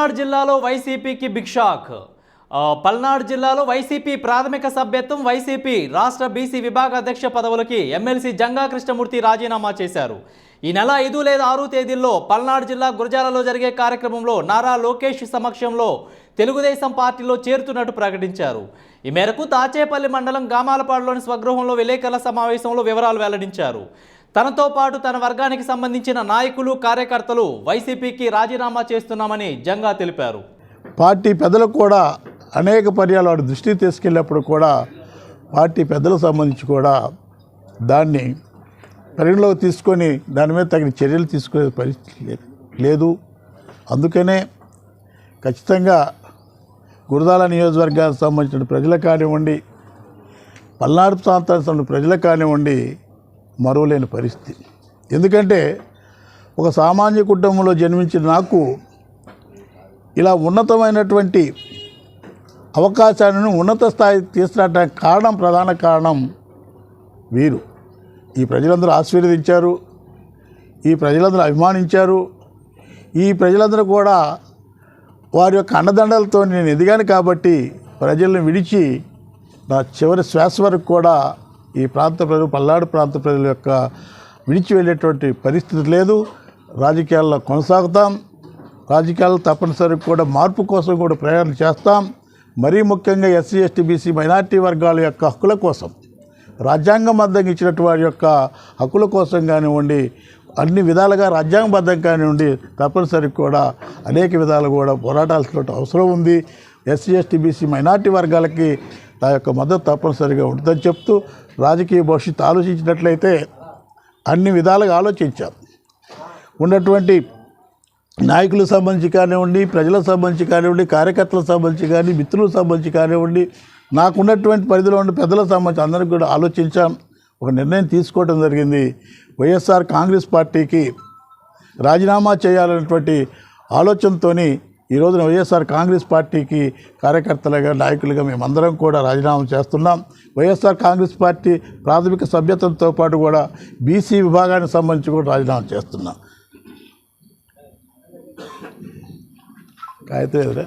పల్నాడు జిల్లాలో వైసీపీకి big shock. Palnadu జిల్లాలో వైసీపీ ప్రాథమిక సభ్యత్వం వైసీపీ రాష్ట్ర బీసీ విభాగ అధ్యక్ష పదవులకి ఎమ్మెల్సీ జంగా కృష్ణమూర్తి రాజీనామా చేశారు. ఈ నెల ఐదు లేదా ఆరు తేదీల్లో పల్నాడు జిల్లా గురజాలలో జరిగే కార్యక్రమంలో నారా లోకేష్ సమక్షంలో తెలుగుదేశం పార్టీలో చేరుతున్నట్టు ప్రకటించారు. ఈ మేరకు తాచేపల్లి మండలం గామాలపాడులోని స్వగృహంలో విలేకరుల సమావేశంలో వివరాలు వెల్లడించారు. తనతో పాటు తన వర్గానికి సంబంధించిన నాయకులు కార్యకర్తలు వైసీపీకి రాజీనామా చేస్తున్నామని జంగా తెలిపారు. పార్టీ పెద్దలకు కూడా అనేక పర్యాలు వాడు దృష్టికి తీసుకెళ్ళినప్పుడు కూడా పార్టీ పెద్దలకు సంబంధించి కూడా దాన్ని పరిగణలోకి తీసుకొని దాని మీద తగిన చర్యలు తీసుకునే పరిస్థితి లేదు. అందుకనే ఖచ్చితంగా గురదాల నియోజకవర్గానికి సంబంధించిన ప్రజలకు కానివ్వండి పల్నాడు ప్రాంతానికి సంబంధించిన ప్రజలకు కానివ్వండి మరువలేని పరిస్థితి. ఎందుకంటే ఒక సామాన్య కుటుంబంలో జన్మించిన నాకు ఇలా ఉన్నతమైనటువంటి అవకాశాలను ఉన్నత స్థాయికి తీసుకురావడానికి కారణం ప్రధాన కారణం వీరు. ఈ ప్రజలందరూ ఆశీర్వదించారు ఈ ప్రజలందరూ అభిమానించారు ఈ ప్రజలందరూ కూడా వారి యొక్క అండదండలతో నేను ఎదిగాను కాబట్టి ప్రజలను విడిచి నా చివరి శ్వాస వరకు కూడా ఈ ప్రాంత ప్రజలు పల్నాడు ప్రాంత ప్రజల యొక్క విడిచి వెళ్ళేటువంటి పరిస్థితి లేదు. రాజకీయాల్లో కొనసాగుతాం. రాజకీయాల్లో తప్పనిసరి కూడా మార్పు కోసం కూడా ప్రయాణం చేస్తాం. మరీ ముఖ్యంగా ఎస్సీ ఎస్టీ బీసీ మైనార్టీ వర్గాల యొక్క హక్కుల కోసం రాజ్యాంగబద్ధంగా ఇచ్చినటువంటి వారి యొక్క హక్కుల కోసం కానివ్వండి అన్ని విధాలుగా రాజ్యాంగబద్ధం కానివ్వండి తప్పనిసరి కూడా అనేక విధాలు కూడా పోరాటాల్సిన అవసరం ఉంది. ఎస్సీ ఎస్టీ బీసీ మైనార్టీ వర్గాలకి నా యొక్క మద్దతు తప్పనిసరిగా ఉంటుందని చెప్తూ రాజకీయ భవిష్యత్తు ఆలోచించినట్లయితే అన్ని విధాలుగా ఆలోచించాం. ఉన్నటువంటి నాయకులకు సంబంధించి కానివ్వండి ప్రజలకు సంబంధించి కానివ్వండి కార్యకర్తలకు సంబంధించి కానీ మిత్రులకు సంబంధించి కానివ్వండి నాకున్నటువంటి పరిధిలో ఉన్న పెద్దలకు సంబంధించి అందరికి కూడా ఆలోచించాం. ఒక నిర్ణయం తీసుకోవడం జరిగింది. వైఎస్ఆర్ కాంగ్రెస్ పార్టీకి రాజీనామా చేయాలన్నటువంటి ఆలోచనతోని ఈ రోజున వైఎస్ఆర్ కాంగ్రెస్ పార్టీకి కార్యకర్తలుగా నాయకులుగా మేమందరం కూడా రాజీనామా చేస్తున్నాం. వైఎస్ఆర్ కాంగ్రెస్ పార్టీ ప్రాథమిక సభ్యత్వంతో పాటు కూడా బీసీ విభాగానికి సంబంధించి కూడా రాజీనామా చేస్తున్నాం. కాగితం ఎదురా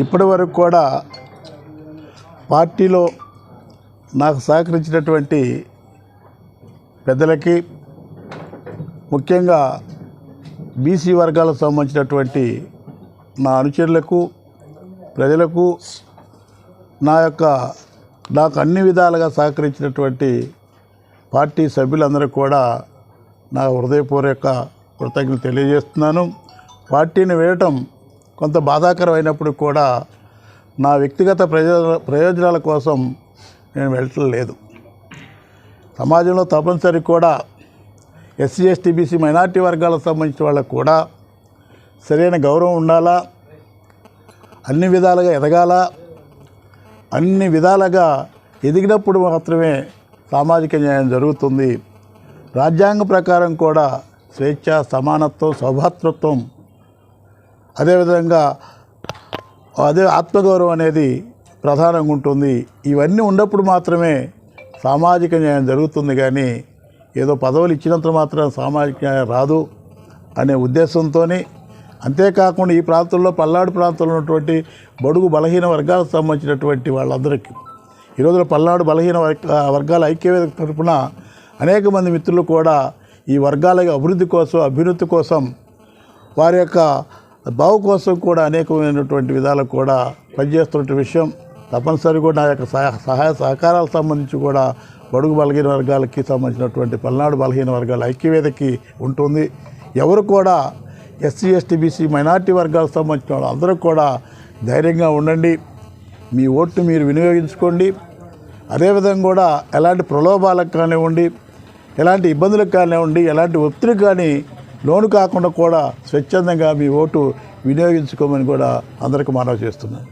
ఇప్పటి వరకు కూడా పార్టీలో నాకు సహకరించినటువంటి పెద్దలకి ముఖ్యంగా బీసీ వర్గాలకు సంబంధించినటువంటి నా అనుచరులకు ప్రజలకు నా యొక్క నాకు అన్ని విధాలుగా సహకరించినటువంటి పార్టీ సభ్యులందరూ కూడా నా హృదయపూర్వక కృతజ్ఞత తెలియజేస్తున్నాను. పార్టీని వేయటం కొంత బాధాకరమైనప్పుడు కూడా నా వ్యక్తిగత ప్రయోజన ప్రయోజనాల కోసం నేను వెళ్ళటం లేదు. సమాజంలో తప్పనిసరి కూడా ఎస్సీ ఎస్టీ బీసీ మైనార్టీ వర్గాలకు సంబంధించిన వాళ్ళకు కూడా సరైన గౌరవం ఉండాలా? అన్ని విధాలుగా ఎదగాల? అన్ని విధాలుగా ఎదిగినప్పుడు మాత్రమే సామాజిక న్యాయం జరుగుతుంది. రాజ్యాంగ ప్రకారం కూడా స్వేచ్ఛ సమానత్వం సౌభాతృత్వం అదేవిధంగా అదే ఆత్మగౌరవం అనేది ప్రధానంగా ఉంటుంది. ఇవన్నీ ఉన్నప్పుడు మాత్రమే సామాజిక న్యాయం జరుగుతుంది కానీ ఏదో పదవులు ఇచ్చినంత మాత్రం సామాజిక న్యాయం రాదు అనే ఉద్దేశంతోనే. అంతేకాకుండా ఈ ప్రాంతంలో పల్నాడు ప్రాంతంలో ఉన్నటువంటి బడుగు బలహీన వర్గాలకు సంబంధించినటువంటి వాళ్ళందరికీ ఈ రోజున పల్నాడు బలహీన వర్గ వర్గాల ఐక్యవేదిక తరపున అనేక మంది మిత్రులు కూడా ఈ వర్గాల అభివృద్ధి కోసం అభ్యున్నతి కోసం వారి యొక్క బావు కోసం కూడా అనేకమైనటువంటి విధాలకు కూడా పనిచేస్తున్న విషయం. తప్పనిసరి కూడా నా యొక్క సహాయ సహాయ సహకారాలకు సంబంధించి కూడా బడుగు బలహీన వర్గాలకి సంబంధించినటువంటి పల్నాడు బలహీన వర్గాల ఐక్యవేదకి ఉంటుంది. ఎవరు కూడా ఎస్సీ ఎస్టీ బీసీ మైనార్టీ వర్గాలకు సంబంధించిన వాళ్ళు అందరూ కూడా ధైర్యంగా ఉండండి. మీ ఓటును మీరు వినియోగించుకోండి. అదేవిధంగా కూడా ఎలాంటి ప్రలోభాలకు కానివ్వండి ఎలాంటి ఇబ్బందులకు కానివ్వండి ఎలాంటి ఒత్తిడి కానీ లోను కాకుండా కూడా స్వచ్ఛందంగా మీ ఓటు వినియోగించుకోమని కూడా అందరికీ మనవి చేస్తున్నాను.